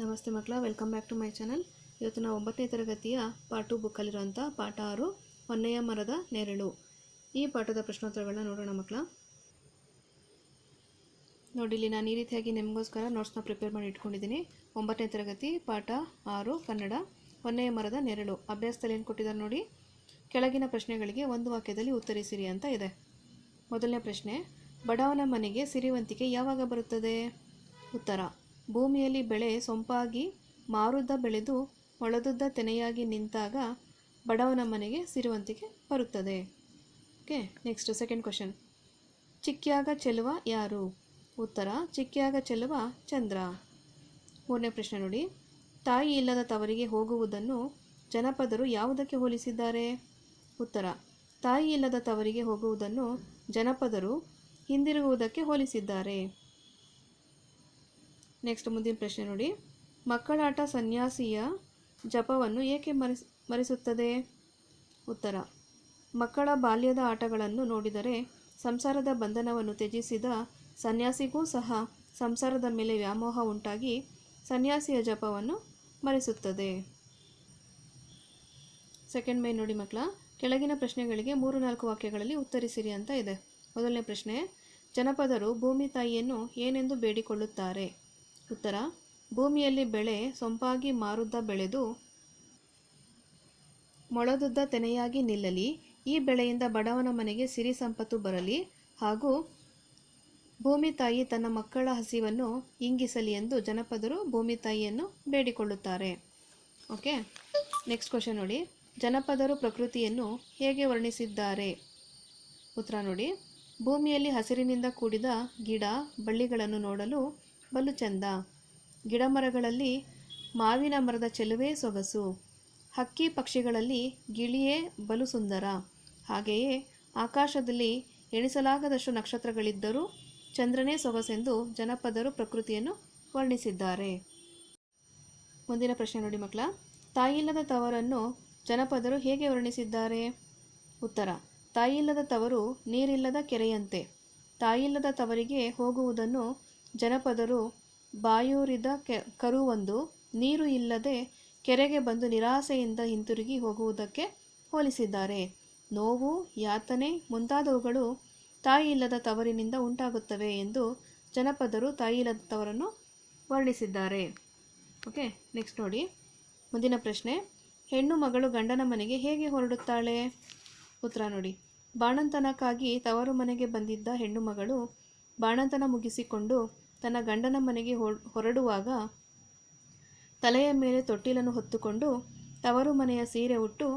ನಮಸ್ತೆ ಮಕ್ಕಳ, welcome back to my channel. ಇವತ್ತು ನಾವು ಒಂಬತ್ತನೇ ತರಗತಿಯ ಟು ಬುಕ್ಕಲ್ಲಿರುವಂಥ ಪಾಠ ಆರು, ಹೊನ್ನೆಯ ಮರದ ನೆರಳು. ಈ ಪಾಠದ ಪ್ರಶ್ನೋತ್ತರಗಳನ್ನ ನೋಡೋಣ ಮಕ್ಕಳ. ನೋಡಿ, ಇಲ್ಲಿ ನಾನು ಈ ರೀತಿಯಾಗಿ ನಿಮಗೋಸ್ಕರ ನೋಟ್ಸ್ನ ಪ್ರಿಪೇರ್ ಮಾಡಿ ಇಟ್ಕೊಂಡಿದ್ದೀನಿ. ಒಂಬತ್ತನೇ ತರಗತಿ ಪಾಠ ಆರು, ಕನ್ನಡ, ಹೊನ್ನೆಯ ಮರದ ನೆರಳು. ಅಭ್ಯಾಸದಲ್ಲಿ ಏನು ಕೊಟ್ಟಿದ್ದಾರೆ ನೋಡಿ? ಕೆಳಗಿನ ಪ್ರಶ್ನೆಗಳಿಗೆ ಒಂದು ವಾಕ್ಯದಲ್ಲಿ ಉತ್ತರಿಸಿರಿ ಅಂತ ಇದೆ. ಮೊದಲನೇ ಪ್ರಶ್ನೆ, ಬಡವನ ಮನೆಗೆ ಸಿರಿವಂತಿಕೆ ಯಾವಾಗ ಬರುತ್ತದೆ? ಉತ್ತರ ಭೂಮಿಯಲ್ಲಿ ಬೆಳೆ ಸೊಂಪಾಗಿ ಮಾರುದ್ದ ಬೆಳೆದು ಮೊಳದುದ್ದ ತೆನೆಯಾಗಿ ನಿಂತಾಗ ಬಡವನ ಮನೆಗೆ ಸಿರುವಂತಿಕೆ ಬರುತ್ತದೆ. ಓಕೆ ನೆಕ್ಸ್ಟ್ ಸೆಕೆಂಡ್ ಕ್ವಶನ್ ಚಿಕ್ಕಿಯಾಗ ಚೆಲುವ ಯಾರು? ಉತ್ತರ ಚಿಕ್ಕಿಯಾಗ ಚೆಲುವ ಚಂದ್ರ. ಮೂರನೇ ಪ್ರಶ್ನೆ ನೋಡಿ. ತಾಯಿ ಇಲ್ಲದ ತವರಿಗೆ ಹೋಗುವುದನ್ನು ಜನಪದರು ಯಾವುದಕ್ಕೆ ಹೋಲಿಸಿದ್ದಾರೆ? ಉತ್ತರ, ತಾಯಿ ಇಲ್ಲದ ತವರಿಗೆ ಹೋಗುವುದನ್ನು ಜನಪದರು ಹಿಂದಿರುಗುವುದಕ್ಕೆ ಹೋಲಿಸಿದ್ದಾರೆ. ನೆಕ್ಸ್ಟ್ ಮುಂದಿನ ಪ್ರಶ್ನೆ ನೋಡಿ. ಮಕ್ಕಳಾಟ ಸನ್ಯಾಸಿಯ ಜಪವನ್ನು ಏಕೆ ಮರೆಸ್, ಮರೆಸುತ್ತದೆ? ಉತ್ತರ. ಮಕ್ಕಳ ಬಾಲ್ಯದ ಆಟಗಳನ್ನು ನೋಡಿದರೆ ಸಂಸಾರದ ಬಂಧನವನ್ನು ತ್ಯಜಿಸಿದ ಸನ್ಯಾಸಿಗೂ ಸಹ ಸಂಸಾರದ ಮೇಲೆ ವ್ಯಾಮೋಹ ಉಂಟಾಗಿ ಸನ್ಯಾಸಿಯ ಜಪವನ್ನು ಮರೆಸುತ್ತದೆ. ಸೆಕೆಂಡ್ ಮೈ ನೋಡಿ ಮಕ್ಕಳ. ಕೆಳಗಿನ ಪ್ರಶ್ನೆಗಳಿಗೆ ಮೂರು ನಾಲ್ಕು ವಾಕ್ಯಗಳಲ್ಲಿ ಉತ್ತರಿಸಿರಿ ಅಂತ ಇದೆ. ಮೊದಲನೇ ಪ್ರಶ್ನೆ. ಜನಪದರು ಭೂಮಿ ತಾಯಿಯನ್ನು ಏನೆಂದು ಬೇಡಿಕೊಳ್ಳುತ್ತಾರೆ? ಉತ್ತರ, ಭೂಮಿಯಲ್ಲಿ ಬೆಳೆ ಸೊಂಪಾಗಿ ಮಾರುದ್ದ ಬೆಳೆದು ಮೊಳದುದ್ದ ತೆನೆಯಾಗಿ ನಿಲ್ಲಲಿ. ಈ ಬೆಳೆಯಿಂದ ಬಡವನ ಮನೆಗೆ ಸಿರಿ ಸಂಪತ್ತು ಬರಲಿ ಹಾಗೂ ಭೂಮಿ ತಾಯಿ ತನ್ನ ಮಕ್ಕಳ ಹಸಿವನ್ನು ಇಂಗಿಸಲಿ ಎಂದು ಜನಪದರು ಭೂಮಿ ತಾಯಿಯನ್ನು ಬೇಡಿಕೊಳ್ಳುತ್ತಾರೆ. ಓಕೆ, ನೆಕ್ಸ್ಟ್ ಕ್ವಶನ್ ನೋಡಿ. ಜನಪದರು ಪ್ರಕೃತಿಯನ್ನು ಹೇಗೆ ವರ್ಣಿಸಿದ್ದಾರೆ? ಉತ್ತರ ನೋಡಿ. ಭೂಮಿಯಲ್ಲಿ ಹಸಿರಿನಿಂದ ಕೂಡಿದ ಗಿಡ, ಬಳ್ಳಿಗಳನ್ನು ನೋಡಲು ಬಲು ಚಂದ. ಗಿಡಮರಗಳಲ್ಲಿ ಮಾವಿನ ಮರದ ಚೆಲುವೇ ಸೊಗಸು. ಹಕ್ಕಿ ಪಕ್ಷಿಗಳಲ್ಲಿ ಗಿಳಿಯೇ ಬಲು ಸುಂದರ. ಹಾಗೆಯೇ ಆಕಾಶದಲ್ಲಿ ಎಣಿಸಲಾಗದಷ್ಟು ನಕ್ಷತ್ರಗಳಿದ್ದರೂ ಚಂದ್ರನೇ ಸೊಗಸೆಂದು ಜನಪದರು ಪ್ರಕೃತಿಯನ್ನು ವರ್ಣಿಸಿದ್ದಾರೆ. ಮುಂದಿನ ಪ್ರಶ್ನೆ ನೋಡಿ ಮಕ್ಕಳ. ತಾಯಿಲ್ಲದ ತವರನ್ನು ಜನಪದರು ಹೇಗೆ ವರ್ಣಿಸಿದ್ದಾರೆ? ಉತ್ತರ. ತಾಯಿಲ್ಲದ ತವರು ನೀರಿಲ್ಲದ ಕೆರೆಯಂತೆ. ತಾಯಿಲ್ಲದ ತವರಿಗೆ ಹೋಗುವುದನ್ನು ಜನಪದರು ಬಾಯೂರಿದ ಕೆ, ಕರುವೊಂದು ನೀರು ಇಲ್ಲದೆ ಕೆರೆಗೆ ಬಂದು ನಿರಾಸೆಯಿಂದ ಹಿಂತಿರುಗಿ ಹೋಗುವುದಕ್ಕೆ ಹೋಲಿಸಿದ್ದಾರೆ. ನೋವು, ಯಾತನೆ ಮುಂತಾದವುಗಳು ತಾಯಿ ಇಲ್ಲದ ತವರಿನಿಂದ ಉಂಟಾಗುತ್ತವೆ ಎಂದು ಜನಪದರು ತಾಯಿ ಇಲ್ಲದ ತವರನ್ನು ವರ್ಣಿಸಿದ್ದಾರೆ. ಓಕೆ, ನೆಕ್ಸ್ಟ್ ನೋಡಿ. ಮುಂದಿನ ಪ್ರಶ್ನೆ. ಹೆಣ್ಣು ಮಗಳು ಗಂಡನ ಮನೆಗೆ ಹೇಗೆ ಹೊರಡುತ್ತಾಳೆ? ಉತ್ತರ ನೋಡಿ. ಬಾಣಂತನಕ್ಕಾಗಿ ತವರು ಮನೆಗೆ ಬಂದಿದ್ದ ಹೆಣ್ಣು ಮಗಳು ಬಾಣಂತನ ಮುಗಿಸಿಕೊಂಡು ತನ್ನ ಗಂಡನ ಮನೆಗೆ ಹೊರಡುವಾಗ ತಲೆಯ ಮೇಲೆ ತೊಟ್ಟಿಲನ್ನು ಹೊತ್ತುಕೊಂಡು ತವರು ಮನೆಯ ಸೀರೆ ಉಟ್ಟು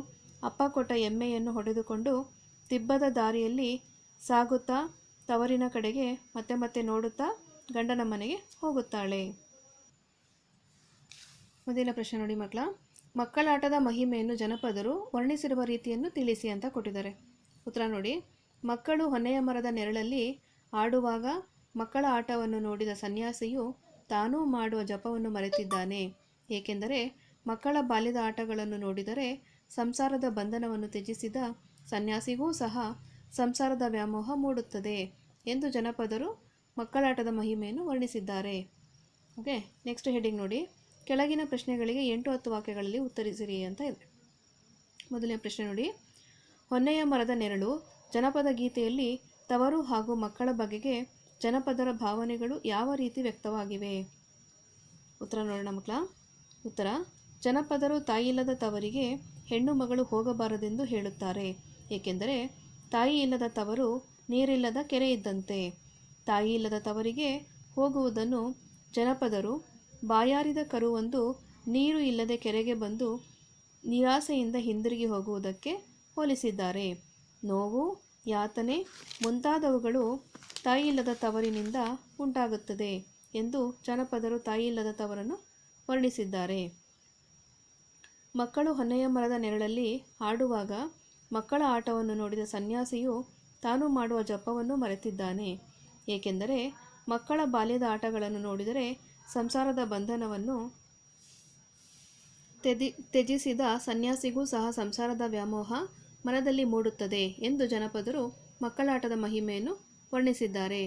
ಅಪ್ಪ ಕೊಟ್ಟ ಎಮ್ಮೆಯನ್ನು ಹೊಡೆದುಕೊಂಡು ತಿಬ್ಬದ ದಾರಿಯಲ್ಲಿ ಸಾಗುತ್ತಾ ತವರಿನ ಕಡೆಗೆ ಮತ್ತೆ ಮತ್ತೆ ನೋಡುತ್ತಾ ಗಂಡನ ಮನೆಗೆ ಹೋಗುತ್ತಾಳೆ. ಮುಂದಿನ ಪ್ರಶ್ನೆ ನೋಡಿ ಮಕ್ಕಳ. ಮಕ್ಕಳಾಟದ ಮಹಿಮೆಯನ್ನು ಜನಪದರು ವರ್ಣಿಸಿರುವ ರೀತಿಯನ್ನು ತಿಳಿಸಿ ಅಂತ ಕೊಟ್ಟಿದ್ದಾರೆ. ಉತ್ತರ ನೋಡಿ. ಮಕ್ಕಳು ಹೊನ್ನೆಯ ಮರದ ನೆರಳಲ್ಲಿ ಆಡುವಾಗ ಮಕ್ಕಳ ಆಟವನ್ನು ನೋಡಿದ ಸನ್ಯಾಸಿಯು ತಾನೂ ಮಾಡುವ ಜಪವನ್ನು ಮರೆತಿದ್ದಾನೆ. ಏಕೆಂದರೆ ಮಕ್ಕಳ ಬಾಲ್ಯದ ಆಟಗಳನ್ನು ನೋಡಿದರೆ ಸಂಸಾರದ ಬಂಧನವನ್ನು ತ್ಯಜಿಸಿದ ಸನ್ಯಾಸಿಗೂ ಸಹ ಸಂಸಾರದ ವ್ಯಾಮೋಹ ಮೂಡುತ್ತದೆ ಎಂದು ಜನಪದರು ಮಕ್ಕಳಾಟದ ಮಹಿಮೆಯನ್ನು ವರ್ಣಿಸಿದ್ದಾರೆ. ಓಕೆ, ನೆಕ್ಸ್ಟ್ ಹೆಡಿಂಗ್ ನೋಡಿ. ಕೆಳಗಿನ ಪ್ರಶ್ನೆಗಳಿಗೆ ಎಂಟು ಹತ್ತು ವಾಕ್ಯಗಳಲ್ಲಿ ಉತ್ತರಿಸಿರಿ ಅಂತ ಇದೆ. ಮೊದಲನೇ ಪ್ರಶ್ನೆ ನೋಡಿ. ಹೊನ್ನೆಯ ಮರದ ನೆರಳು, ಜನಪದ ಗೀತೆಯಲ್ಲಿ ತವರು ಹಾಗೂ ಮಕ್ಕಳ ಬಗೆಗೆ ಜನಪದರ ಭಾವನೆಗಳು ಯಾವ ರೀತಿ ವ್ಯಕ್ತವಾಗಿವೆ? ಉತ್ತರ ನೋಡೋಣ ಮಕ್ಕಳ. ಉತ್ತರ, ಜನಪದರು ತಾಯಿಯಿಲ್ಲದ ತವರಿಗೆ ಹೆಣ್ಣು ಮಗಳು ಹೋಗಬಾರದೆಂದು ಹೇಳುತ್ತಾರೆ. ಏಕೆಂದರೆ ತಾಯಿ ಇಲ್ಲದ ತವರು ನೀರಿಲ್ಲದ ಕೆರೆ ಇದ್ದಂತೆ ತಾಯಿ ಇಲ್ಲದ ತವರಿಗೆ ಹೋಗುವುದನ್ನು ಜನಪದರು ಬಾಯಾರಿದ ಕರುವೊಂದು ನೀರು ಇಲ್ಲದೆ ಕೆರೆಗೆ ಬಂದು ನಿರಾಸೆಯಿಂದ ಹಿಂದಿರುಗಿ ಹೋಗುವುದಕ್ಕೆ ಹೋಲಿಸಿದ್ದಾರೆ. ನೋವು ಯಾತನೆ ಮುಂತಾದವುಗಳು ತಾಯಿಯಿಲ್ಲದ ತವರಿನಿಂದ ಉಂಟಾಗುತ್ತದೆ ಎಂದು ಜನಪದರು ತಾಯಿಯಿಲ್ಲದ ತವರನ್ನು ವರ್ಣಿಸಿದ್ದಾರೆ. ಮಕ್ಕಳು ಹೊನ್ನೆಯ ಮರದ ನೆರಳಲ್ಲಿ ಆಡುವಾಗ ಮಕ್ಕಳ ಆಟವನ್ನು ನೋಡಿದ ಸನ್ಯಾಸಿಯು ತಾನು ಮಾಡುವ ಜಪವನ್ನು ಮರೆತಿದ್ದಾನೆ. ಏಕೆಂದರೆ ಮಕ್ಕಳ ಬಾಲ್ಯದ ಆಟಗಳನ್ನು ನೋಡಿದರೆ ಸಂಸಾರದ ಬಂಧನವನ್ನು ತ್ಯಜಿ ತ್ಯಜಿಸಿದ ಸನ್ಯಾಸಿಗೂ ಸಹ ಸಂಸಾರದ ವ್ಯಾಮೋಹ ಮನದಲ್ಲಿ ಮೂಡುತ್ತದೆ ಎಂದು ಜನಪದರು ಮಕ್ಕಳಾಟದ ಮಹಿಮೆಯನ್ನು ವರ್ಣಿಸಿದ್ದಾರೆ.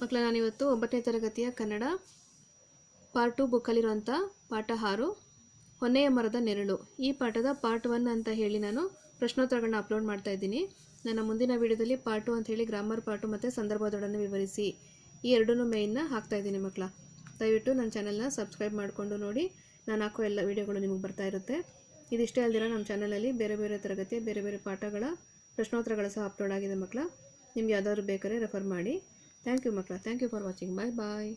ಮಕ್ಕಳ, ನಾನಿವತ್ತು ಒಂಬತ್ತನೇ ತರಗತಿಯ ಕನ್ನಡ ಪಾರ್ಟ್ ಟು ಬುಕ್ಕಲ್ಲಿರುವಂಥ ಪಾಠ ಹಾರು ಹೊನ್ನೆಯ ಮರದ ನೆರಳು. ಈ ಪಾಠದ ಪಾರ್ಟ್ ಒನ್ ಅಂತ ಹೇಳಿ ನಾನು ಪ್ರಶ್ನೋತ್ತರಗಳನ್ನ ಅಪ್ಲೋಡ್ ಮಾಡ್ತಾ ಇದ್ದೀನಿ. ನನ್ನ ಮುಂದಿನ ವಿಡಿಯೋದಲ್ಲಿ ಪಾರ್ಟ್ ಟು ಅಂತ ಹೇಳಿ ಗ್ರಾಮರ್ ಪಾರ್ಟು ಮತ್ತು ಸಂದರ್ಭದೊಡನೆ ವಿವರಿಸಿ ಈ ಎರಡನ್ನೂ ಮೇಯ್ನ ಹಾಕ್ತಾ ಇದ್ದೀನಿ ಮಕ್ಕಳ. ದಯವಿಟ್ಟು ನನ್ನ ಚಾನಲ್ನ ಸಬ್ಸ್ಕ್ರೈಬ್ ಮಾಡಿಕೊಂಡು ನೋಡಿ. ನಾನು ಹಾಕೋ ಎಲ್ಲ ವೀಡಿಯೋಗಳು ನಿಮಗೆ ಬರ್ತಾ ಇರುತ್ತೆ. ಇದಿಷ್ಟೇ ಅಲ್ದಿರ ನಮ್ಮ ಚಾನಲಲ್ಲಿ ಬೇರೆ ಬೇರೆ ತರಗತಿಯ ಬೇರೆ ಬೇರೆ ಪಾಠಗಳ, ಪ್ರಶ್ನೋತ್ತರಗಳು ಸಹ ಅಪ್ಲೋಡ್ ಆಗಿದೆ ಮಕ್ಕಳ. ನಿಮ್ಗೆ ಯಾವ್ದಾದ್ರು ಬೇಕಾದ್ರೆ ರೆಫರ್ ಮಾಡಿ. ಥ್ಯಾಂಕ್ ಯು ಮಕ್ಕಳ. Thank you for watching bye bye